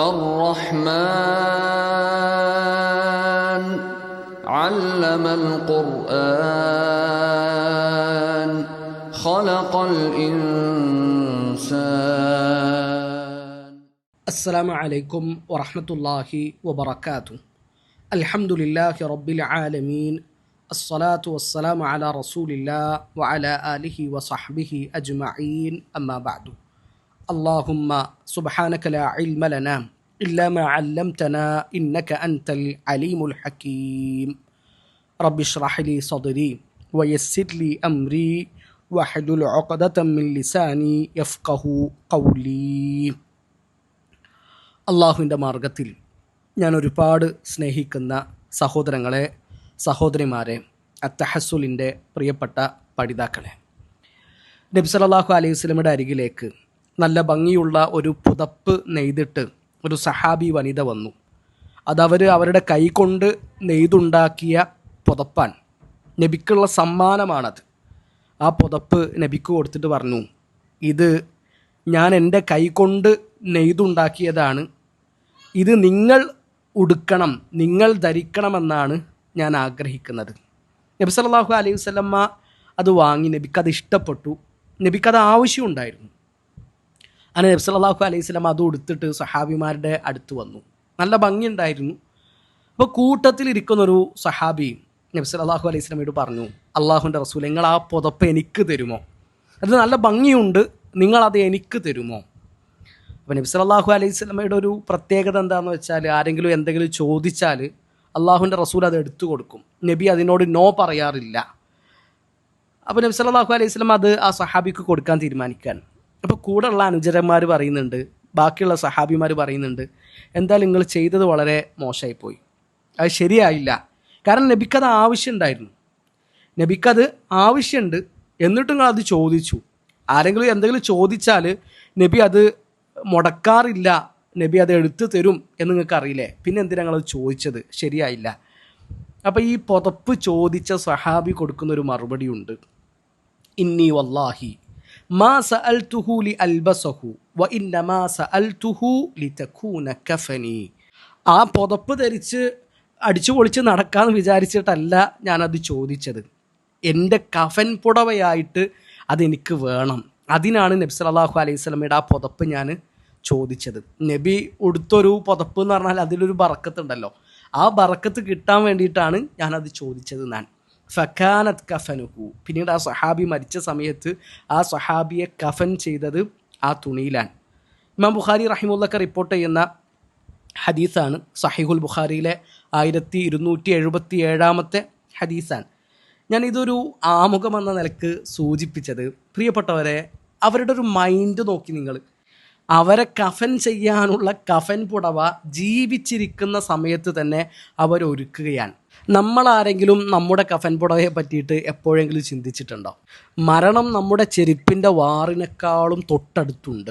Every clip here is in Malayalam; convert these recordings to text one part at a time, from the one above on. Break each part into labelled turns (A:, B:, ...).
A: الرحمن علم القرآن خلق الإنسان.
B: السلام عليكم ورحمة الله وبركاته. الحمد لله رب العالمين. الصلاة والسلام على رسول الله وعلى آله وصحبه أجمعين. أما بعد. اللهم سبحانك لا علم لنا إلا ما علمتنا إنك أنت العليم الحكيم رب اشرح لي صدري ويسر لي أمري واحلل عقدة من لساني يفقه قولي അള്ളാഹുവിൻ്റെ മാർഗത്തിൽ ഞാൻ ഒരുപാട് സ്നേഹിക്കുന്ന സഹോദരങ്ങളെ സഹോദരിമാരെ അത്തഹസുലിൻ്റെ പ്രിയപ്പെട്ട പഠിതാക്കളെ നബി സല്ലല്ലാഹു അലൈഹി വസല്ലമയുടെ അരികിലേക്ക് നല്ല ഭംഗിയുള്ള ഒരു പുതപ്പ് നെയ്തിട്ട് ഒരു സഹാബി വനിത വന്നു. അതവർ അവരുടെ കൈകൊണ്ട് നെയ്തുണ്ടാക്കിയ പുതപ്പാൻ നബിക്കുള്ള സമ്മാനമാണത്. ആ പുതപ്പ് നബിക്ക് കൊടുത്തിട്ട് പറഞ്ഞു ഇത് ഞാൻ എന്റെ കൈകൊണ്ട് നെയ്തുണ്ടാക്കിയതാണ്. ഇത് നിങ്ങൾ ഉടുക്കണം നിങ്ങൾ ധരിക്കണമെന്നാണ് ഞാൻ ആഗ്രഹിക്കുന്നത്. നബി സല്ലല്ലാഹു അലൈഹി വസല്ലമ്മ അത് വാങ്ങി നബിക്കത് ഇഷ്ടപ്പെട്ടു. നബിക്കത് ആവശ്യമുണ്ടായിരുന്നു. അങ്ങനെ നബ്സ് സല്ലല്ലാഹു അലൈഹി വസല്ലം അത് ഉടുത്തിട്ട് സഹാബിമാരുടെ അടുത്ത് വന്നു. നല്ല ഭംഗിയുണ്ടായിരുന്നു. അപ്പോൾ കൂട്ടത്തിൽ കൂട്ടത്തിലിരിക്കുന്നൊരു സഹാബി നബി സല്ലല്ലാഹു അലൈഹി സ്വലമയോട് പറഞ്ഞു അള്ളാഹുന്റെ റസൂൽ നിങ്ങൾ ആ പുതപ്പ് എനിക്ക് തരുമോ? അത് നല്ല ഭംഗിയുണ്ട് നിങ്ങളത് എനിക്ക് തരുമോ? അപ്പോൾ നബി സല്ലല്ലാഹു അലൈഹി സ്വലമയുടെ ഒരു പ്രത്യേകത എന്താണെന്ന് വെച്ചാൽ ആരെങ്കിലും എന്തെങ്കിലും ചോദിച്ചാൽ അള്ളാഹുവിന്റെ റസൂൽ അത് എടുത്തു കൊടുക്കും. നബി അതിനോട് നോ പറയാറില്ല. അപ്പോൾ നബി സല്ലല്ലാഹു അലൈഹി സ്വലം അത് ആ സഹാബിക്ക് കൊടുക്കാൻ തീരുമാനിക്കാൻ. അപ്പോൾ കൂടെയുള്ള അനുചരന്മാർ പറയുന്നുണ്ട് ബാക്കിയുള്ള സഹാബിമാർ പറയുന്നുണ്ട് എന്തായാലും നിങ്ങൾ ചെയ്തത് വളരെ മോശമായിപ്പോയി. അത് ശരിയായില്ല. കാരണം നബിക്കത് ആവശ്യമുണ്ടായിരുന്നു. നബിക്കത് ആവശ്യമുണ്ട്. എന്നിട്ടും നിങ്ങൾ അത് ചോദിച്ചു. ആരെങ്കിലും എന്തെങ്കിലും ചോദിച്ചാൽ നബി അത് മുടക്കാറില്ല നബി അത് എടുത്തു തരും എന്ന് നിങ്ങൾക്ക് അറിയില്ലേ? പിന്നെ എന്തിനാ അത് ചോദിച്ചത്? ശരിയായില്ല. അപ്പോൾ ഈ പുതപ്പ് ചോദിച്ച സഹാബി കൊടുക്കുന്നൊരു മറുപടി ഉണ്ട് ഇന്നി വല്ലാഹി മാ സഅൽതുഹു വ ഇന്നമാ സഅൽതുഹു കഫനി ആ പുതപ്പ് ധരിച്ച് അടിച്ചു പൊളിച്ച് നടക്കാമെന്ന് വിചാരിച്ചിട്ടല്ല ഞാനത് ചോദിച്ചത്. എന്റെ കഫൻ പുടവയായിട്ട് അതെനിക്ക് വേണം. അതിനാണ് നബി സല്ലല്ലാഹു അലൈഹി സ്വലമയുടെ ആ പുതപ്പ് ഞാൻ ചോദിച്ചത്. നബി ഉടുത്തൊരു പുതപ്പ് എന്ന് പറഞ്ഞാൽ അതിലൊരു ബറക്കത്തുണ്ടല്ലോ. ആ ബറക്കത്ത് കിട്ടാൻ വേണ്ടിയിട്ടാണ് ഞാനത് ചോദിച്ചത് ഞാൻ ഫക്കാനത് കഫനുഹു. പിന്നീട് ആ സഹാബി മരിച്ച സമയത്ത് ആ സഹാബിയെ കഫൻ ചെയ്തത് ആ തുണിയിലാണ്. ഇമാം ബുഖാരി റഹിമുള്ളക്ക റിപ്പോർട്ട് ചെയ്യുന്ന ഹദീസാണ്. സഹിഹുൽ ബുഖാരിയിലെ ആയിരത്തി ഇരുന്നൂറ്റി എഴുപത്തി ഏഴാമത്തെ ഹദീസാണ്. ഞാൻ ഇതൊരു ആമുഖം എന്ന നിലയ്ക്ക് സൂചിപ്പിച്ചത്. പ്രിയപ്പെട്ടവരെ അവരുടെ ഒരു മൈൻഡ് നോക്കി നിങ്ങൾ അവരെ കഫൻ ചെയ്യാനുള്ള കഫൻ പുടവ ജീവിച്ചിരിക്കുന്ന സമയത്ത് തന്നെ അവരൊരുക്കുകയാണ് നമ്മളാരെങ്കിലും നമ്മുടെ കഫൻ പുടവയെ പറ്റിയിട്ട് എപ്പോഴെങ്കിലും ചിന്തിച്ചിട്ടുണ്ടോ? മരണം നമ്മുടെ ചെരുപ്പിന്റെ വാറിനേക്കാളും തൊട്ടടുത്തുണ്ട്.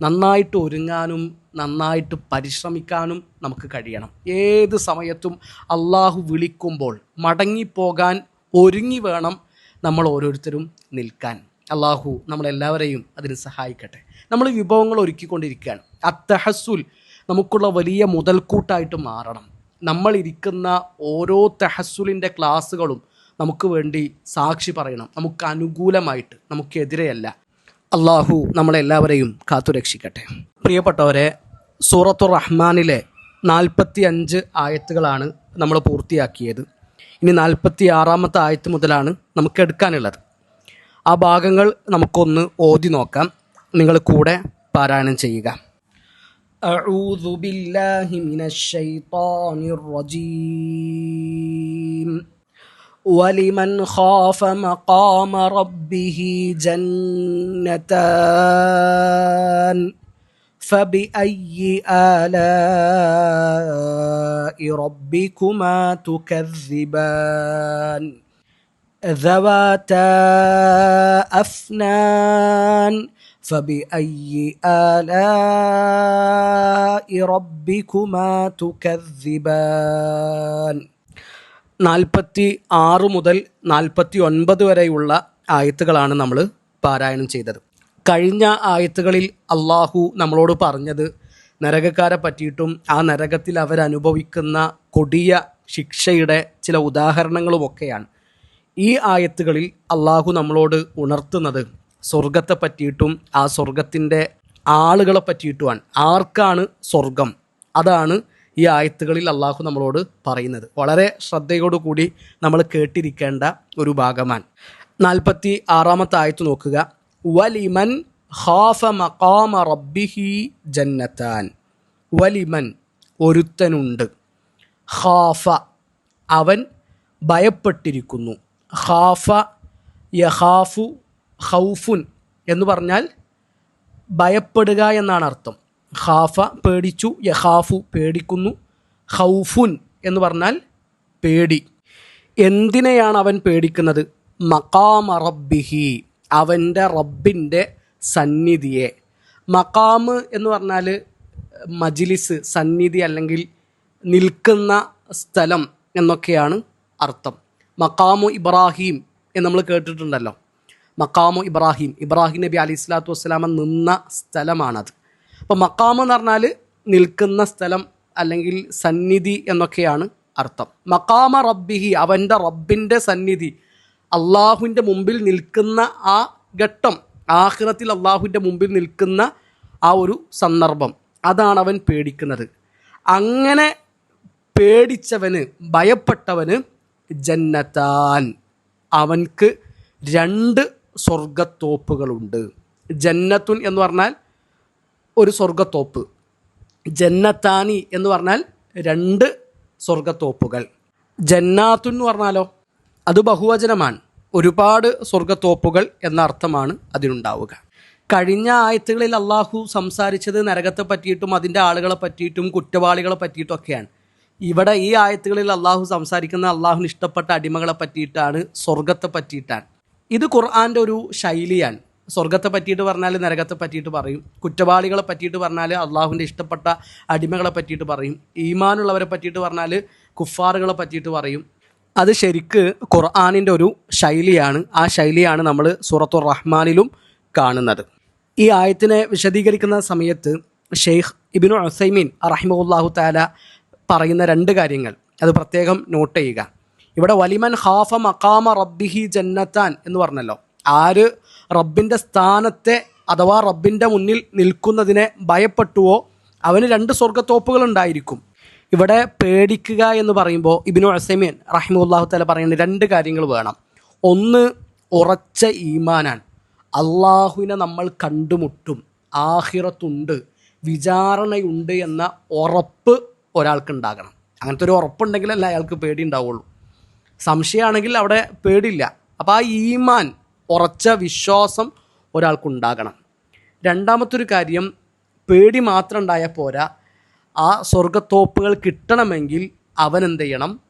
B: നന്നായിട്ട് ഒരുങ്ങാനും നന്നായിട്ട് പരിശ്രമിക്കാനും നമുക്ക് കഴിയണം. ഏത് സമയത്തും അള്ളാഹു വിളിക്കുമ്പോൾ മടങ്ങിപ്പോകാൻ ഒരുങ്ങി വേണം നമ്മൾ ഓരോരുത്തരും നിൽക്കാൻ. അള്ളാഹു നമ്മളെല്ലാവരെയും അതിന് സഹായിക്കട്ടെ. നമ്മൾ വിഭവങ്ങൾ ഒരുക്കിക്കൊണ്ടിരിക്കുകയാണ്. അത്തഹസുൽ നമുക്കുള്ള വലിയ മുതൽക്കൂട്ടായിട്ട് മാറണം. നമ്മൾ ഇരിക്കുന്ന ഓരോ തെഹസുലിന്റെ ക്ലാസ്സുകളും നമുക്ക് വേണ്ടി സാക്ഷി പറയണം. നമുക്ക് അനുകൂലമായിട്ട് നമുക്കെതിരെയല്ല അള്ളാഹു നമ്മളെല്ലാവരെയും കാത്തുരക്ഷിക്കട്ടെ. പ്രിയപ്പെട്ടവരെ സൂറത്തു റഹ്മാനിലെ നാൽപ്പത്തി അഞ്ച് ആയത്തുകളാണ് നമ്മൾ പൂർത്തിയാക്കിയത്. ഇനി നാൽപ്പത്തി ആറാമത്തെ ആയത്ത് മുതലാണ് നമുക്ക് എടുക്കാനുള്ളത്. ആ ഭാഗങ്ങൾ നമുക്കൊന്ന് ഓതി നോക്കാം നിങ്ങൾ കൂടെ പാരായണം ചെയ്യുക أعوذ بالله من الشيطان الرجيم ولمن خاف مقام ربه جنتان فبأي آلاء ربكما تكذبان ذواتا أفنان فبأي آلاء ربكما تكذبان നാൽപ്പത്തി ആറ് മുതൽ നാൽപ്പത്തി ഒൻപത് വരെയുള്ള ആയത്തുകളാണ് നമ്മൾ പാരായണം ചെയ്തത് കഴിഞ്ഞ ആയത്തുകളിൽ അള്ളാഹു നമ്മളോട് പറഞ്ഞത് നരകക്കാരെ പറ്റിയിട്ടും ആ നരകത്തിൽ അവരനുഭവിക്കുന്ന കൊടിയ ശിക്ഷയുടെ ചില ഉദാഹരണങ്ങളുമൊക്കെയാണ് ഈ ആയത്തുകളിൽ അള്ളാഹു നമ്മളോട് ഉണർത്തുന്നത് സ്വർഗത്തെ പറ്റിയിട്ടും ആ സ്വർഗത്തിന്റെ ആളുകളെ പറ്റിയിട്ടുമാണ്. ആർക്കാണ് സ്വർഗം? അതാണ് ഈ ആയത്തുകളിൽ അള്ളാഹു നമ്മളോട് പറയുന്നത്. വളരെ ശ്രദ്ധയോടുകൂടി നമ്മൾ കേട്ടിരിക്കേണ്ട ഒരു ഭാഗമാണ്. നാൽപ്പത്തി ആറാമത്തെ ആയത്ത് നോക്കുക. വലിമൻ ഖാഫ മഖാമ റബ്ബിഹി ജന്നത്താൻ. വലിമൻ ഒരുത്തനുണ്ട്. ഹാഫ അവൻ ഭയപ്പെട്ടിരിക്കുന്നു. ഖാഫ യഹാഫു ഖൗഫുൻ എന്ന് പറഞ്ഞാൽ ഭയപ്പെടുക എന്നാണ് അർത്ഥം. ഖാഫ പേടിച്ചു യഹാഫു പേടിക്കുന്നു ഖൗഫുൻ എന്ന് പറഞ്ഞാൽ പേടി. എന്തിനെയാണ് അവൻ പേടിക്കുന്നത്? മക്കാമ റബ്ബിഹി അവന്റെ റബ്ബിന്റെ സന്നിധിയെ. മക്കാമ് എന്ന് പറഞ്ഞാൽ മജിലിസ് സന്നിധി അല്ലെങ്കിൽ നിൽക്കുന്ന സ്ഥലം എന്നൊക്കെയാണ് അർത്ഥം. മക്കാമു ഇബ്രാഹിം എന്ന് നമ്മൾ കേട്ടിട്ടുണ്ടല്ലോ. മക്കാമു ഇബ്രാഹിം. ഇബ്രാഹിം നബി അലി സ്വലാത്തു വസ്സലാമ നിന്ന സ്ഥലമാണത്. അപ്പോൾ മക്കാമ് എന്ന് പറഞ്ഞാൽ നിൽക്കുന്ന സ്ഥലം അല്ലെങ്കിൽ സന്നിധി എന്നൊക്കെയാണ് അർത്ഥം. മക്കാമ റബ്ബിഹി അവന്റെ റബ്ബിന്റെ സന്നിധി. അള്ളാഹുവിന്റെ മുമ്പിൽ നിൽക്കുന്ന ആ ഘട്ടം ആഹ്റത്തിൽ അള്ളാഹുവിന്റെ മുമ്പിൽ നിൽക്കുന്ന ആ ഒരു സന്ദർഭം. അതാണ് അവൻ പേടിക്കുന്നത്. അങ്ങനെ പേടിച്ചവന് ഭയപ്പെട്ടവന് ജന്നത്താൻ. അവൻക്ക് രണ്ട് സ്വർഗത്തോപ്പുകളുണ്ട് ജന്നത്തുൻ എന്ന് പറഞ്ഞാൽ ഒരു സ്വർഗത്തോപ്പ് ജന്നത്താനി എന്ന് പറഞ്ഞാൽ രണ്ട് സ്വർഗത്തോപ്പുകൾ ജന്നാത്തുൻ എന്ന് പറഞ്ഞാലോ? അത് ബഹുവചനമാണ്. ഒരുപാട് സ്വർഗത്തോപ്പുകൾ എന്ന അർത്ഥമാണ് അതിനുണ്ടാവുക കഴിഞ്ഞ ആയത്തുകളിൽ അള്ളാഹു സംസാരിച്ചത് നരകത്തെ പറ്റിയിട്ടും അതിന്റെ ആളുകളെ പറ്റിയിട്ടും കുറ്റവാളികളെ പറ്റിയിട്ടും ഒക്കെയാണ്. ഇവിടെ ഈ ആയത്തുകളിൽ അള്ളാഹു സംസാരിക്കുന്ന അള്ളാഹുവിന് ഇഷ്ടപ്പെട്ട അടിമകളെ പറ്റിയിട്ടാണ് സ്വർഗത്തെ പറ്റിയിട്ടാണ്. ഇത് ഖുർആാന്റെ ഒരു ശൈലിയാണ്. സ്വർഗത്തെ പറ്റിയിട്ട് പറഞ്ഞാൽ നരകത്തെ പറ്റിയിട്ട് പറയും. കുറ്റവാളികളെ പറ്റിയിട്ട് പറഞ്ഞാൽ അള്ളാഹുവിന്റെ ഇഷ്ടപ്പെട്ട അടിമകളെ പറ്റിയിട്ട് പറയും. ഈമാനുള്ളവരെ പറ്റിയിട്ട് പറഞ്ഞാൽ കുഫാറുകളെ പറ്റിയിട്ട് പറയും. അത് ശരിക്ക് ഖുർആാനിന്റെ ഒരു ശൈലിയാണ്. ആ ശൈലിയാണ് നമ്മൾ സൂറത്തുർ റഹ്മാനിലും കാണുന്നത്. ഈ ആയത്തിനെ വിശദീകരിക്കുന്ന സമയത്ത് ഷെയ്ഖ് ഇബിനു അസൈമീൻ റഹിമുല്ലാഹു താല പറയുന്ന രണ്ട് കാര്യങ്ങൾ. അത് പ്രത്യേകം നോട്ട് ചെയ്യുക. ഇവിടെ വലിമൻ ഹാഫ മക്കാമ റബ്ബിഹി ജന്നത്താൻ എന്ന് പറഞ്ഞല്ലോ. ആര് റബ്ബിന്റെ സ്ഥാനത്തെ അഥവാ റബ്ബിന്റെ മുന്നിൽ നിൽക്കുന്നതിനെ ഭയപ്പെട്ടുവോ അവന് രണ്ട് സ്വർഗത്തോപ്പുകൾ ഉണ്ടായിരിക്കും. ഇവിടെ പേടിക്കുക എന്ന് പറയുമ്പോൾ ഇബിനു അസമിയൻ റഹിമുല്ലാഹു തല പറയുന്ന രണ്ട് കാര്യങ്ങൾ വേണം. ഒന്ന് ഉറച്ച ഈമാനാണ്. അള്ളാഹുവിനെ നമ്മൾ കണ്ടുമുട്ടും. ആഹിറത്തുണ്ട്. വിചാരണയുണ്ട് എന്ന ഉറപ്പ് ഒരാൾക്കുണ്ടാകണം. അങ്ങനത്തെ ഒരു ഉറപ്പുണ്ടെങ്കിലല്ല അയാൾക്ക് പേടി ഉണ്ടാവുള്ളൂ സംശയമാണെങ്കിൽ അവിടെ പേടില്ല അപ്പോൾ ആ ഈമാൻ ഉറച്ച വിശ്വാസം ഒരാൾക്കുണ്ടാകണം. രണ്ടാമത്തൊരു കാര്യം പേടി മാത്രം ഉണ്ടായാൽ പോരാ. ആ സ്വർഗത്തോപ്പുകൾ കിട്ടണമെങ്കിൽ അവൻ എന്ത് ചെയ്യണം?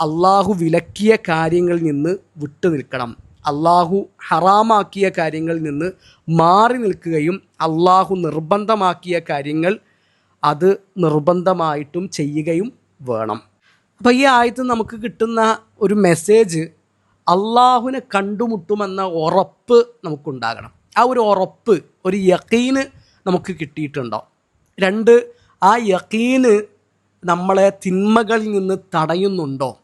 B: അള്ളാഹു വിലക്കിയ കാര്യങ്ങളിൽ നിന്ന് വിട്ടു നിൽക്കണം. അള്ളാഹു ഹറാമാക്കിയ കാര്യങ്ങളിൽ നിന്ന് മാറി നിൽക്കുകയും അള്ളാഹു നിർബന്ധമാക്കിയ കാര്യങ്ങൾ അത് നിർബന്ധമായിട്ടും ചെയ്യുകയും വേണം. അപ്പോൾ ഈ ആയത്ത് നമുക്ക് കിട്ടുന്ന ഒരു മെസ്സേജ് അള്ളാഹുവിനെ കണ്ടുമുട്ടുമെന്ന ഉറപ്പ് നമുക്കുണ്ടാകണം. ആ ഒരു ഉറപ്പ് ഒരു യക്കീന് നമുക്ക് കിട്ടിയിട്ടുണ്ടോ? രണ്ട് ആ യക്കീന് നമ്മളെ തിന്മകളിൽ നിന്ന് തടയുന്നുണ്ടോ?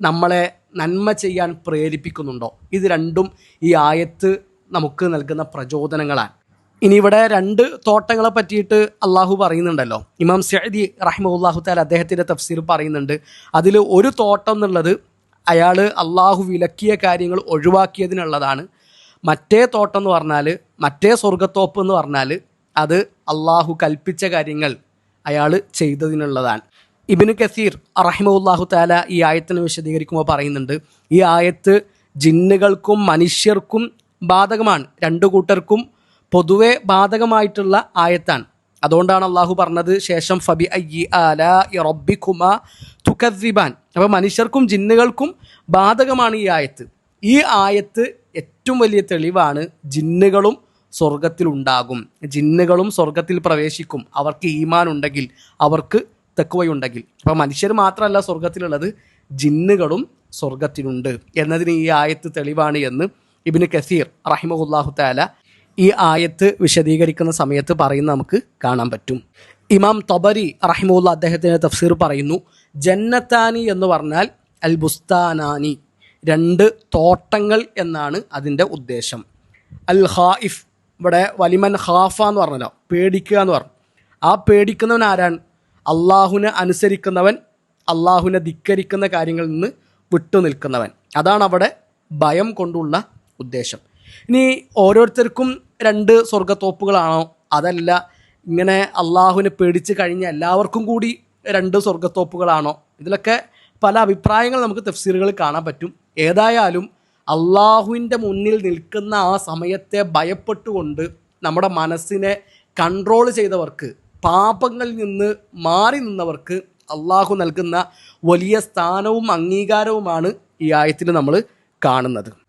B: നമ്മളെ നന്മ ചെയ്യാൻ പ്രേരിപ്പിക്കുന്നുണ്ടോ? ഇത് രണ്ടും ഈ ആയത്ത് നമുക്ക് നൽകുന്ന പ്രചോദനങ്ങളാണ്. ഇനി ഇവിടെ രണ്ട് തോട്ടങ്ങളെ പറ്റിയിട്ട് അള്ളാഹു പറയുന്നുണ്ടല്ലോ. ഇമാം സഅദി റഹ്മുല്ലാഹു താല അദ്ദേഹത്തിന്റെ തഫ്സീർ പറയുന്നുണ്ട്. അതിൽ ഒരു തോട്ടം എന്നുള്ളത് അയാൾ അള്ളാഹു വിലക്കിയ കാര്യങ്ങൾ ഒഴിവാക്കിയതിനുള്ളതാണ്. മറ്റേ തോട്ടം എന്ന് പറഞ്ഞാൽ മറ്റേ സ്വർഗത്തോപ്പ് എന്ന് പറഞ്ഞാൽ അത് അള്ളാഹു കൽപ്പിച്ച കാര്യങ്ങൾ അയാൾ ചെയ്തതിനുള്ളതാണ്. ഇബിന് കസീർ റഹിമുല്ലാഹു താല ഈ ആയത്തിനെ വിശദീകരിക്കുമ്പോൾ പറയുന്നുണ്ട് ഈ ആയത്ത് ജിന്നുകൾക്കും മനുഷ്യർക്കും ബാധകമാണ്. രണ്ടു കൂട്ടർക്കും പൊതുവെ ബാധകമായിട്ടുള്ള ആയത്താണ്. അതുകൊണ്ടാണ് അള്ളാഹു പറഞ്ഞത് ശേഷം ഫബി അയ്യി ആല റബ്ബിക്കുമ തുക്കദ്ദിബാൻ. അപ്പോൾ മനുഷ്യർക്കും ജിന്നുകൾക്കും ബാധകമാണ് ഈ ആയത്ത്. ഈ ആയത്ത് ഏറ്റവും വലിയ തെളിവാണ് ജിന്നുകളും സ്വർഗത്തിലുണ്ടാകും ജിന്നുകളും സ്വർഗത്തിൽ പ്രവേശിക്കും. അവർക്ക് ഈമാൻ ഉണ്ടെങ്കിൽ അവർക്ക് തെക്കുവയുണ്ടെങ്കിൽ അപ്പോൾ മനുഷ്യർ മാത്രമല്ല സ്വർഗത്തിലുള്ളത് ജിന്നുകളും സ്വർഗത്തിലുണ്ട് എന്നതിന് ഈ ആയത്ത് തെളിവാണ് എന്ന് ഇബിന് കസീർ റഹിമഹുല്ലാഹു താല ഈ ആയത്ത് വിശദീകരിക്കുന്ന സമയത്ത് പറയുന്ന നമുക്ക് കാണാൻ പറ്റും. ഇമാം തബരി റഹിമുല്ല അദ്ദേഹത്തിന്റെ തഫ്സീർ പറയുന്നു ജന്നത്താനി എന്ന് പറഞ്ഞാൽ അൽ ബുസ്താനാനി രണ്ട് തോട്ടങ്ങൾ എന്നാണ് അതിന്റെ ഉദ്ദേശം. അൽ ഹായിഫ് ഇവിടെ വലിമൻ ഹാഫ എന്ന് പറഞ്ഞല്ലോ പേടിക്കുക എന്ന് പറഞ്ഞു. ആ പേടിക്കുന്നവൻ ആരാണ്? അള്ളാഹുവിനെ അനുസരിക്കുന്നവൻ അള്ളാഹുവിനെ ധിക്കരിക്കുന്ന കാര്യങ്ങളിൽ നിന്ന് വിട്ടു നിൽക്കുന്നവൻ അതാണ് അവിടെ ഭയം കൊണ്ടുള്ള ഉദ്ദേശം. ഇനി ഓരോരുത്തർക്കും രണ്ട് സ്വർഗത്തോപ്പുകളാണോ അതല്ല ഇങ്ങനെ അള്ളാഹുവിനെ പേടിച്ച് കഴിഞ്ഞ എല്ലാവർക്കും കൂടി രണ്ട് സ്വർഗത്തോപ്പുകളാണോ ഇതിലൊക്കെ പല അഭിപ്രായങ്ങൾ നമുക്ക് തഫ്സീറുകളിൽ കാണാൻ പറ്റും. ഏതായാലും അള്ളാഹുവിന്റെ മുന്നിൽ നിൽക്കുന്ന ആ സമയത്തെ ഭയപ്പെട്ടുകൊണ്ട് നമ്മുടെ മനസ്സിനെ കൺട്രോൾ ചെയ്തവർക്ക് പാപങ്ങളിൽ നിന്ന് മാറി നിന്നവർക്ക് അള്ളാഹു നൽകുന്ന വലിയ സ്ഥാനവും അംഗീകാരവുമാണ് ഈ ആയത്തിൽ നമ്മൾ കാണുന്നത്.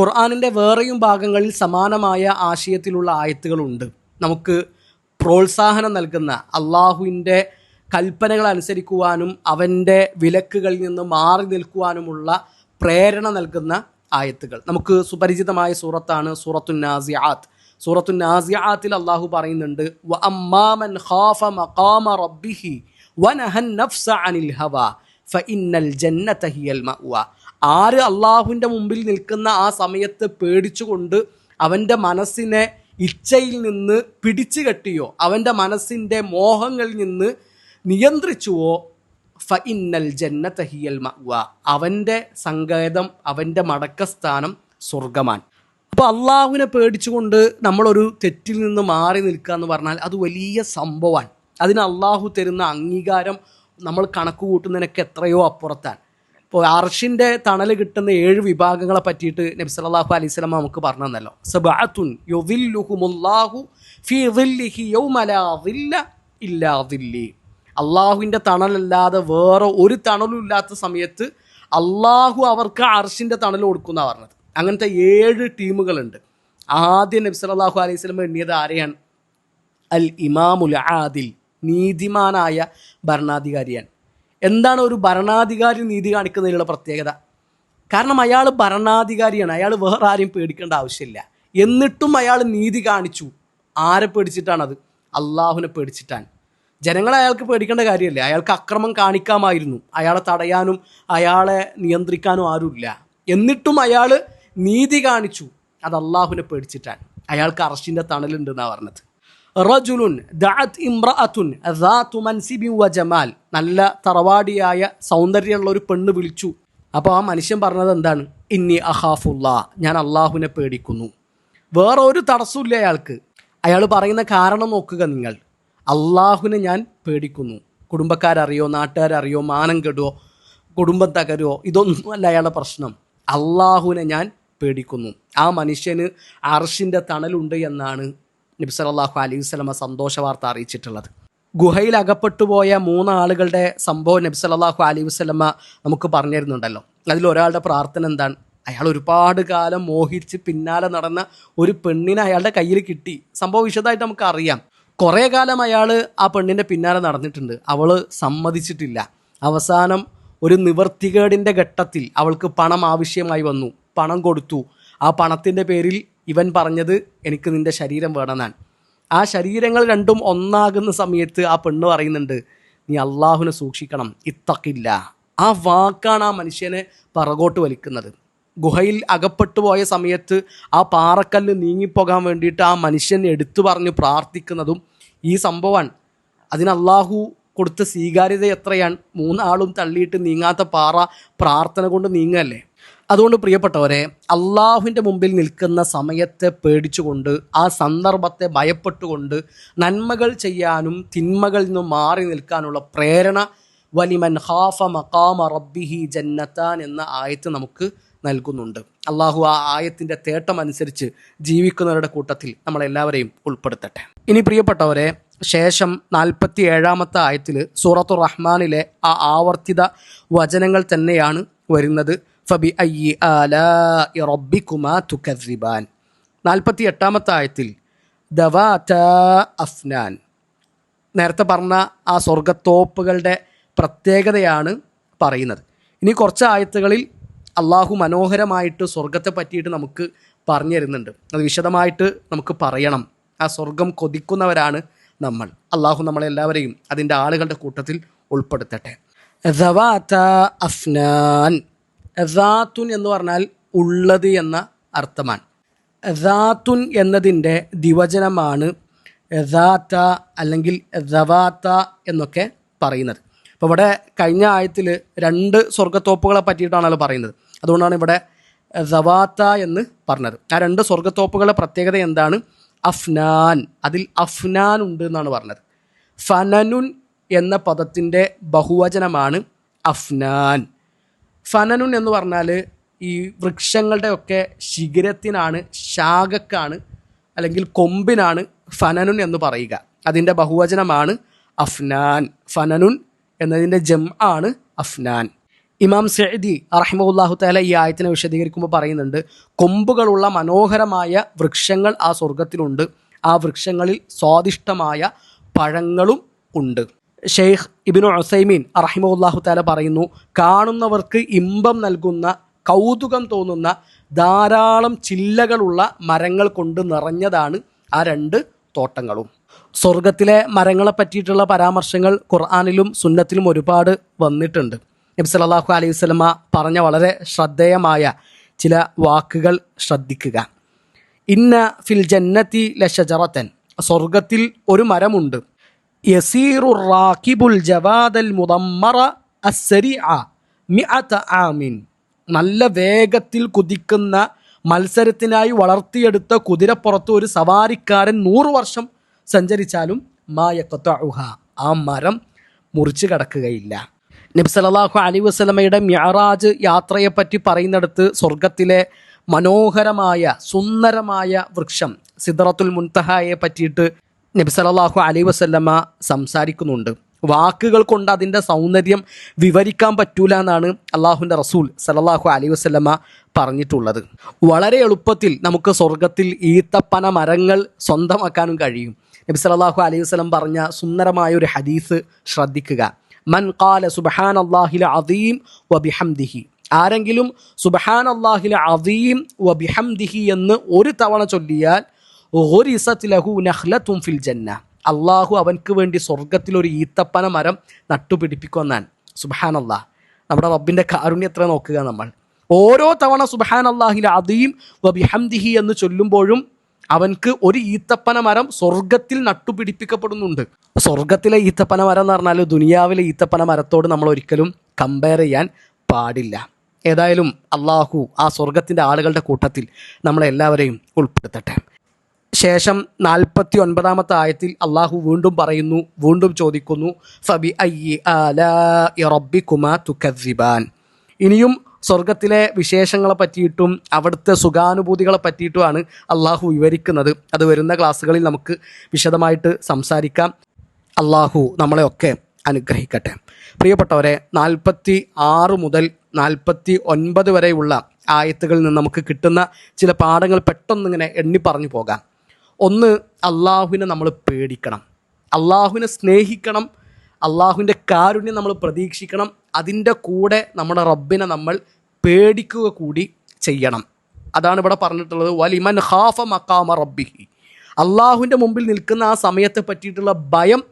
B: ഖുർആാനിന്റെ വേറെയും ഭാഗങ്ങളിൽ സമാനമായ ആശയത്തിലുള്ള ആയത്തുകളുണ്ട്. നമുക്ക് പ്രോത്സാഹനം നൽകുന്ന അള്ളാഹുവിന്റെ കൽപ്പനകൾ അനുസരിക്കുവാനും അവന്റെ വിലക്കുകളിൽ നിന്ന് മാറി നിൽക്കുവാനുമുള്ള പ്രേരണ നൽകുന്ന ആയത്തുകൾ. നമുക്ക് സുപരിചിതമായ സൂറത്താണ് സൂറത്തു നാസിയാത്ത്. സൂറത്തു നാസിയാത്തിൽ അള്ളാഹു പറയുന്നുണ്ട് "വ അമ്മാമൻ ഖാഫ മഖാമ റബ്ബിഹി വനഹൻ നഫ്സ അനിൽ ഹവ ഫഇന്നൽ ജന്നത ഹിയൽ മഅവ. ആര് അള്ളാഹുവിന്റെ മുമ്പിൽ നിൽക്കുന്ന ആ സമയത്ത് പേടിച്ചുകൊണ്ട് അവന്റെ മനസ്സിനെ ഇച്ഛയിൽ നിന്ന് പിടിച്ചു കെട്ടിയോ അവന്റെ മനസ്സിന്റെ മോഹങ്ങളിൽ നിന്ന് നിയന്ത്രിച്ചുവോ? ഫ ഇന്നൽ ജന്നത ഹിയൽ മഅവ. അവന്റെ സങ്കേതം അവന്റെ മടക്കസ്ഥാനം സ്വർഗമാൻ അപ്പോൾ അള്ളാഹുവിനെ പേടിച്ചുകൊണ്ട് നമ്മളൊരു തെറ്റിൽ നിന്ന് മാറി നിൽക്കുക എന്ന് പറഞ്ഞാൽ അത് വലിയ സംഭവമാണ്. അതിന് അള്ളാഹു തരുന്ന അംഗീകാരം നമ്മൾ കണക്ക് കൂട്ടുന്നതിനൊക്കെ എത്രയോ അപ്പുറത്താണ്. ഇപ്പോൾ അർഷിന്റെ തണൽ കിട്ടുന്ന ഏഴ് വിഭാഗങ്ങളെ പറ്റിയിട്ട് നബി സല്ലല്ലാഹു അലൈഹി സ്വലം നമുക്ക് പറഞ്ഞു തന്നല്ലോ സബഅത്തുൻ അള്ളാഹുവിന്റെ തണലല്ലാതെ വേറെ ഒരു തണലും ഇല്ലാത്ത സമയത്ത് അള്ളാഹു അവർക്ക് അർഷിന്റെ തണൽ കൊടുക്കുന്ന പറഞ്ഞത്. അങ്ങനത്തെ ഏഴ് ടീമുകളുണ്ട്. ആദ്യം നബി സല്ലല്ലാഹു അലൈഹി സ്വലം എണ്ണിയത് ആരെയാണ്? അൽ ഇമാമുൽ ആദിൽ നീതിമാനായ ഭരണാധികാരിയാണ്. എന്താണ് ഒരു ഭരണാധികാരി നീതി കാണിക്കുന്നതിനുള്ള പ്രത്യേകത? കാരണം അയാൾ ഭരണാധികാരിയാണ്. അയാൾ വേറെ ആരെയും പേടിക്കേണ്ട ആവശ്യമില്ല. എന്നിട്ടും അയാൾ നീതി കാണിച്ചു. ആരെ പേടിച്ചിട്ടാണത്? അള്ളാഹുവിനെ പേടിച്ചിട്ടാണ്. ജനങ്ങളെ അയാൾക്ക് പേടിക്കേണ്ട കാര്യമല്ലേ. അയാൾക്ക് അക്രമം കാണിക്കാമായിരുന്നു. അയാളെ തടയാനും അയാളെ നിയന്ത്രിക്കാനും ആരുമില്ല. എന്നിട്ടും അയാൾ നീതി കാണിച്ചു. അത് അള്ളാഹുവിനെ പേടിച്ചിട്ടാണ്. അയാൾക്ക് അറസ്റ്റിന്റെ തണലുണ്ടെന്നാണ് പറഞ്ഞത്. റജുലുൻ ദഅത് ഇംറഅത്തുൻ ദാതു മൻസിബിൻ വ ജമാൽ നല്ല തറവാടിയായ സൗന്ദര്യമുള്ള ഒരു പെണ്ണ് വിളിച്ചു. അപ്പോൾ ആ മനുഷ്യൻ പറഞ്ഞത് എന്താണ്? ഇന്നി അഹാഫുല്ലാ ഞാൻ അള്ളാഹുവിനെ പേടിക്കുന്നു. വേറെ ഒരു തടസ്സമില്ല അയാൾക്ക്. അയാൾ പറയുന്ന കാരണം നോക്കുക നിങ്ങൾ. അള്ളാഹുവിനെ ഞാൻ പേടിക്കുന്നു. കുടുംബക്കാരറിയോ നാട്ടുകാരറിയോ മാനം കെടുവോ കുടുംബം തകരുവോ ഇതൊന്നുമല്ല അയാളുടെ പ്രശ്നം. അള്ളാഹുവിനെ ഞാൻ പേടിക്കുന്നു. ആ മനുഷ്യന് അർഷിന്റെ തണലുണ്ട് എന്നാണ് നബി സല്ലല്ലാഹു അലൈഹി സ്വലമ സന്തോഷ വാർത്ത അറിയിച്ചിട്ടുള്ളത്. ഗുഹയിൽ അകപ്പെട്ടുപോയ മൂന്ന് ആളുകളുടെ സംഭവം നബി സല്ലല്ലാഹു അലൈഹി വസല്ലമ നമുക്ക് പറഞ്ഞിരുന്നുണ്ടല്ലോ. അതിൽ ഒരാളുടെ പ്രാർത്ഥന എന്താണ്? അയാൾ ഒരുപാട് കാലം മോഹിച്ച് പിന്നാലെ നടന്ന ഒരു പെണ്ണിനെ അയാളുടെ കയ്യിൽ കിട്ടി. സംഭവം വിശദമായിട്ട് നമുക്ക് അറിയാം. കുറേ കാലം അയാൾ ആ പെണ്ണിന്റെ പിന്നാലെ നടന്നിട്ടുണ്ട്. അവൾ സമ്മതിച്ചിട്ടില്ല. അവസാനം ഒരു നിവർത്തികേടിന്റെ ഘട്ടത്തിൽ അവൾക്ക് പണം ആവശ്യമായി വന്നു. പണം കൊടുത്തു. ആ പണത്തിന്റെ പേരിൽ ഇവൻ പറഞ്ഞത് എനിക്ക് നിന്റെ ശരീരം വേണമെന്നാണ്. ആ ശരീരങ്ങൾ രണ്ടും ഒന്നാകുന്ന സമയത്ത് ആ പെണ്ണ് പറയുന്നുണ്ട് നീ അള്ളാഹുവിനെ സൂക്ഷിക്കണം ഇത്തക്കില്ല ആ വാക്കാണ് ആ മനുഷ്യനെ പറകോട്ട് വലിക്കുന്നത്. ഗുഹയിൽ അകപ്പെട്ടു പോയ സമയത്ത് ആ പാറക്കല്ല് നീങ്ങിപ്പോകാൻ വേണ്ടിയിട്ട് ആ മനുഷ്യൻ എടുത്തു പറഞ്ഞ് പ്രാർത്ഥിക്കുന്നതും ഈ സംഭവമാണ്. അതിന് അള്ളാഹു കൊടുത്ത സ്വീകാര്യത എത്രയാണ്? മൂന്നാളും തള്ളിയിട്ട് നീങ്ങാത്ത പാറ പ്രാർത്ഥന കൊണ്ട് നീങ്ങല്ലേ അതുകൊണ്ട് പ്രിയപ്പെട്ടവരെ അള്ളാഹുവിന്റെ മുമ്പിൽ നിൽക്കുന്ന സമയത്തെ പേടിച്ചുകൊണ്ട് ആ സന്ദർഭത്തെ ഭയപ്പെട്ടുകൊണ്ട് നന്മകൾ ചെയ്യാനും തിന്മകളിൽ നിന്നും മാറി നിൽക്കാനുള്ള പ്രേരണ വലിമൻ ഹാഫ മക്കാമ റബ്ബിഹി ജന്നത്താൻ എന്ന ആയത്ത് നമുക്ക് നൽകുന്നുണ്ട്. അള്ളാഹു ആ ആയത്തിന്റെ തേട്ടം അനുസരിച്ച് ജീവിക്കുന്നവരുടെ കൂട്ടത്തിൽ നമ്മളെല്ലാവരെയും ഉൾപ്പെടുത്തട്ടെ. ഇനി പ്രിയപ്പെട്ടവരെ ശേഷം നാൽപ്പത്തി ഏഴാമത്തെ ആയത്തിൽ സൂറത്തു റഹ്മാനിലെ ആ ആവർത്തിത വചനങ്ങൾ തന്നെയാണ് വരുന്നത്. ഫബി അയ്യി ആലാ നാൽപ്പത്തി എട്ടാമത്തെ ആയത്തിൽ അഫ്നാൻ. നേരത്തെ പറഞ്ഞ ആ സ്വർഗത്തോപ്പുകളുടെ പ്രത്യേകതയാണ് പറയുന്നത്. ഇനി കുറച്ച് ആയത്തുകളിൽ അള്ളാഹു മനോഹരമായിട്ട് സ്വർഗത്തെ പറ്റിയിട്ട് നമുക്ക് പറഞ്ഞു തരുന്നുണ്ട്. അത് വിശദമായിട്ട് നമുക്ക് പറയണം. ആ സ്വർഗം കൊതിക്കുന്നവരാണ് നമ്മൾ. അള്ളാഹു നമ്മളെല്ലാവരെയും അതിന്റെ ആളുകളുടെ കൂട്ടത്തിൽ ഉൾപ്പെടുത്തട്ടെ. അഫ്നാൻ. ദാത്തുൻ എന്ന് പറഞ്ഞാൽ ഉള്ളത് എന്ന അർത്ഥമാണ്. ദാത്തുൻ എന്നതിന്റെ ദിവചനമാണ് ദാത്ത അല്ലെങ്കിൽ ദവാത്ത എന്നൊക്കെ പറയുന്നത്. അപ്പോൾ ഇവിടെ കഴിഞ്ഞ ആയത്തിൽ രണ്ട് സ്വർഗത്തോപ്പുകളെ പറ്റിയിട്ടാണല്ലോ പറയുന്നത്. അതുകൊണ്ടാണ് ഇവിടെ ദവാത്ത എന്ന് പറഞ്ഞത്. ആ രണ്ട് സ്വർഗത്തോപ്പുകളുടെ പ്രത്യേകത എന്താണ്? അഫ്നാൻ. അതിൽ അഫ്നാൻ ഉണ്ട് എന്നാണ് പറഞ്ഞത്. ഫനനുൻ എന്ന പദത്തിന്റെ ബഹുവചനമാണ് അഫ്നാൻ. ഫനനുൻ എന്ന് പറഞ്ഞാൽ ഈ വൃക്ഷങ്ങളുടെ ഒക്കെ ശിഖരത്തിനാണ് ശാഖക്കാണ് അല്ലെങ്കിൽ കൊമ്പിനാണ് ഫനനുൻ എന്ന് പറയുക. അതിന്റെ ബഹുവചനമാണ് അഫ്നാൻ. ഫനനുൻ എന്നതിന്റെ ജം ആണ് അഫ്നാൻ. ഇമാം സെയ്ദി അറഹിമുല്ലാഹു താല ഈ ആയത്തിനെ വിശദീകരിക്കുമ്പോൾ പറയുന്നുണ്ട് കൊമ്പുകളുള്ള മനോഹരമായ വൃക്ഷങ്ങൾ ആ സ്വർഗത്തിലുണ്ട് ആ വൃക്ഷങ്ങളിൽ സ്വാദിഷ്ടമായ പഴങ്ങളും ഉണ്ട്. ഷെയ്ഖ് ഇബിനു ഉസൈമീൻ അറഹിമുല്ലാഹു താല പറയുന്നു കാണുന്നവർക്ക് ഇമ്പം നൽകുന്ന കൗതുകം തോന്നുന്ന ധാരാളം ചില്ലകളുള്ള മരങ്ങൾ കൊണ്ട് നിറഞ്ഞതാണ് ആ രണ്ട് തോട്ടങ്ങളും. സ്വർഗത്തിലെ മരങ്ങളെ പറ്റിയിട്ടുള്ള പരാമർശങ്ങൾ ഖുർആാനിലും സുന്നത്തിലും ഒരുപാട് വന്നിട്ടുണ്ട്. നബി സല്ലല്ലാഹു അലൈഹി സ്വലമ പറഞ്ഞ വളരെ ശ്രദ്ധേയമായ ചില വാക്കുകൾ ശ്രദ്ധിക്കുക. ഇന്ന ഫിൽ ജന്നത്തി ലഷജറത്തൻ സ്വർഗത്തിൽ ഒരു മരമുണ്ട്. യസീറു ജവാദൽ ആമിൻ. നല്ല വേഗത്തിൽ കുതിക്കുന്ന മത്സരത്തിനായി വളർത്തിയെടുത്ത കുതിരപ്പുറത്ത് ഒരു സവാരിക്കാരൻ നൂറ് വർഷം സഞ്ചരിച്ചാലും മായക്കത്തുഹ ആ മരം മുറിച്ചു കടക്കുകയില്ല. നബി സല്ലല്ലാഹു അലൈഹി വസല്ലമയുടെ മിഅറാജ് യാത്രയെപ്പറ്റി പറയുന്നിടത്ത് സ്വർഗത്തിലെ മനോഹരമായ സുന്ദരമായ വൃക്ഷം സിദ്റത്തുൽ മുൻതഹയെ പറ്റിയിട്ട് നബി അലൈ അലൈഹി വസല്ലമ സംസാരിക്കുന്നുണ്ട്. വാക്കുകൾ കൊണ്ട് അതിന്റെ സൗന്ദര്യം വിവരിക്കാൻ പറ്റൂല എന്നാണ് അള്ളാഹുവിന്റെ റസൂൽ സലല്ലാഹു അലൈഹി വസല്ലമ പറഞ്ഞിട്ടുള്ളത്. വളരെ എളുപ്പത്തിൽ നമുക്ക് സ്വർഗത്തിൽ ഈത്തപ്പന മരങ്ങൾ സ്വന്തമാക്കാനും കഴിയും. നബി സല്ലല്ലാഹു അലൈഹി വസ്ലം പറഞ്ഞ സുന്ദരമായ ഒരു ഹദീസ് ശ്രദ്ധിക്കുക. മൻ കാല സുബാൻ അള്ളാഹിൽ അദീം വ ബിഹംദിഹി. ആരെങ്കിലും സുബഹാൻ അള്ളാഹിൽ അദീം വ ബിഹംദിഹി എന്ന് ഒരു തവണ ചൊല്ലിയാൽ അള്ളാഹു അവൻക്ക് വേണ്ടി സ്വർഗത്തിൽ ഒരു ഈത്തപ്പന മരം നട്ടുപിടിപ്പിക്കുമെന്നാണ്. സുബാൻ അള്ളാഹ് നമ്മുടെ റബ്ബിന്റെ കാരുണ്യം എത്ര നോക്കുക നമ്മൾ. ഓരോ തവണ സുബാൻ അള്ളാഹിൽ അദീം വബിഹംദിഹി എന്ന് ചൊല്ലുമ്പോഴും അവൻക്ക് ഒരു ഈത്തപ്പന മരം സ്വർഗത്തിൽ നട്ടുപിടിപ്പിക്കപ്പെടുന്നുണ്ട്. സ്വർഗത്തിലെ ഈത്തപ്പന മരം എന്ന് പറഞ്ഞാൽ ദുനിയാവിലെ ഈത്തപ്പന മരത്തോട് നമ്മൾ ഒരിക്കലും കമ്പയർ ചെയ്യാൻ പാടില്ല. ഏതായാലും അള്ളാഹു ആ സ്വർഗത്തിന്റെ ആളുകളുടെ കൂട്ടത്തിൽ നമ്മളെല്ലാവരെയും ഉൾപ്പെടുത്തട്ടെ. ശേഷം നാൽപ്പത്തി ഒൻപതാമത്തെ ആയത്തിൽ അള്ളാഹു വീണ്ടും പറയുന്നു വീണ്ടും ചോദിക്കുന്നു ഫബി റബ്ബിക്കുമാ തുക്കദ്ദിബാൻ. ഇനിയും സ്വർഗത്തിലെ വിശേഷങ്ങളെ പറ്റിയിട്ടും അവിടുത്തെ സുഖാനുഭൂതികളെ പറ്റിയിട്ടുമാണ് അള്ളാഹു വിവരിക്കുന്നത്. അത് വരുന്ന ക്ലാസ്സുകളിൽ നമുക്ക് വിശദമായിട്ട് സംസാരിക്കാം. അള്ളാഹു നമ്മളെയൊക്കെ അനുഗ്രഹിക്കട്ടെ. പ്രിയപ്പെട്ടവരെ നാൽപ്പത്തി ആറ് മുതൽ നാൽപ്പത്തി ഒൻപത് വരെയുള്ള ആയത്തുകളിൽ നിന്ന് നമുക്ക് കിട്ടുന്ന ചില പാഠങ്ങൾ പെട്ടെന്നിങ്ങനെ എണ്ണി പറഞ്ഞു പോകാം. ഒന്ന് അള്ളാഹുവിനെ നമ്മൾ പേടിക്കണം. അള്ളാഹുവിനെ സ്നേഹിക്കണം. അള്ളാഹുവിന്റെ കാരുണ്യം നമ്മൾ പ്രതീക്ഷിക്കണം. അതിന്റെ കൂടെ നമ്മുടെ റബ്ബിനെ നമ്മൾ പേടിക്കുക കൂടി ചെയ്യണം. അതാണ് ഇവിടെ പറഞ്ഞിട്ടുള്ളത്. വലിമൻ ഹാഫ മക്കാമ റബ്ബിഹി. അള്ളാഹുവിന്റെ മുമ്പിൽ നിൽക്കുന്ന ആ സമയത്തെ പറ്റിയിട്ടുള്ള ഭയം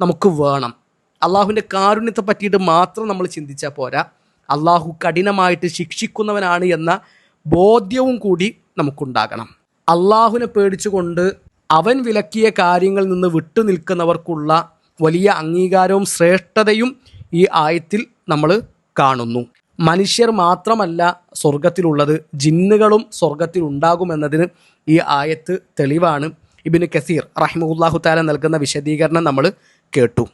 B: നമുക്ക് വേണം. അള്ളാഹുവിന്റെ കാരുണ്യത്തെ പറ്റിയിട്ട് മാത്രം നമ്മൾ ചിന്തിച്ചാൽ പോരാ. അള്ളാഹു കഠിനമായിട്ട് ശിക്ഷിക്കുന്നവനാണ് എന്ന ബോധ്യവും കൂടി നമുക്കുണ്ടാകണം. അള്ളാഹുവിനെ പേടിച്ചുകൊണ്ട് അവൻ വിലക്കിയ കാര്യങ്ങളിൽ നിന്ന് വിട്ടു നിൽക്കുന്നവർക്കുള്ള വലിയ അംഗീകാരവും ശ്രേഷ്ഠതയും ഈ ആയത്തിൽ നമ്മൾ കാണുന്നു. മനുഷ്യർ മാത്രമല്ല സ്വർഗത്തിലുള്ളത് ജിന്നുകളും സ്വർഗത്തിൽ ഉണ്ടാകുമെന്നതിന് ഈ ആയത്ത് തെളിവാണ്. ഇബിന് കസീർ റഹിമുല്ലാഹു താല നൽകുന്ന വിശദീകരണം നമ്മൾ കേട്ടു.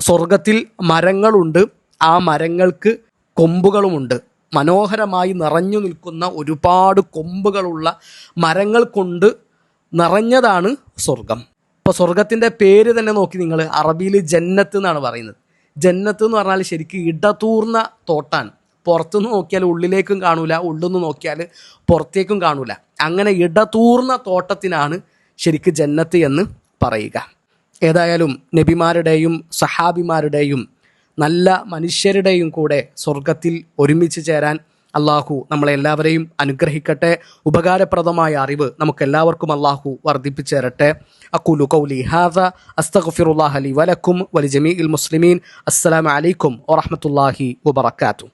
B: സ്വർഗത്തിൽ മരങ്ങളുണ്ട് ആ മരങ്ങൾക്ക് കൊമ്പുകളുമുണ്ട്. മനോഹരമായി നിറഞ്ഞു നിൽക്കുന്ന ഒരുപാട് കൊമ്പുകളുള്ള മരങ്ങൾ കൊണ്ട് നിറഞ്ഞതാണ് സ്വർഗം ഇപ്പോൾ സ്വർഗത്തിന്റെ പേര് തന്നെ നോക്കി നിങ്ങൾ. അറബിയിൽ ജന്നത്ത് എന്നാണ് പറയുന്നത്. ജന്നത്ത് എന്ന് പറഞ്ഞാൽ ശരിക്കും ഇടതൂർന്ന തോട്ടാണ്. പുറത്തുനിന്ന് നോക്കിയാൽ ഉള്ളിലേക്കും കാണൂല ഉള്ളിൽ നോക്കിയാൽ പുറത്തേക്കും കാണൂല. അങ്ങനെ ഇടതൂർന്ന തോട്ടത്തിനാണ് ശരിക്കും ജന്നത്ത് എന്ന് പറയുക. ഏതായാലും നബിമാരുടെയും സഹാബിമാരുടെയും നല്ല മനുഷ്യരുടെയും കൂടെ സ്വർഗത്തിൽ ഒരുമിച്ച് ചേരാൻ അള്ളാഹു നമ്മളെ എല്ലാവരെയും അനുഗ്രഹിക്കട്ടെ. ഉപകാരപ്രദമായ അറിവ് നമുക്ക് എല്ലാവർക്കും അള്ളാഹു വർദ്ധിപ്പിച്ചു തരട്ടെ. അക്കൂലു കൗലി ഹാദ അസ്തഗ്ഫിറുല്ലാഹ അലി വലക്കും വലി ഇൽ മുസ്ലിമീൻ. അസ്സലാമലൈക്കും വറഹമത്തല്ലാഹി വബർക്കാത്തു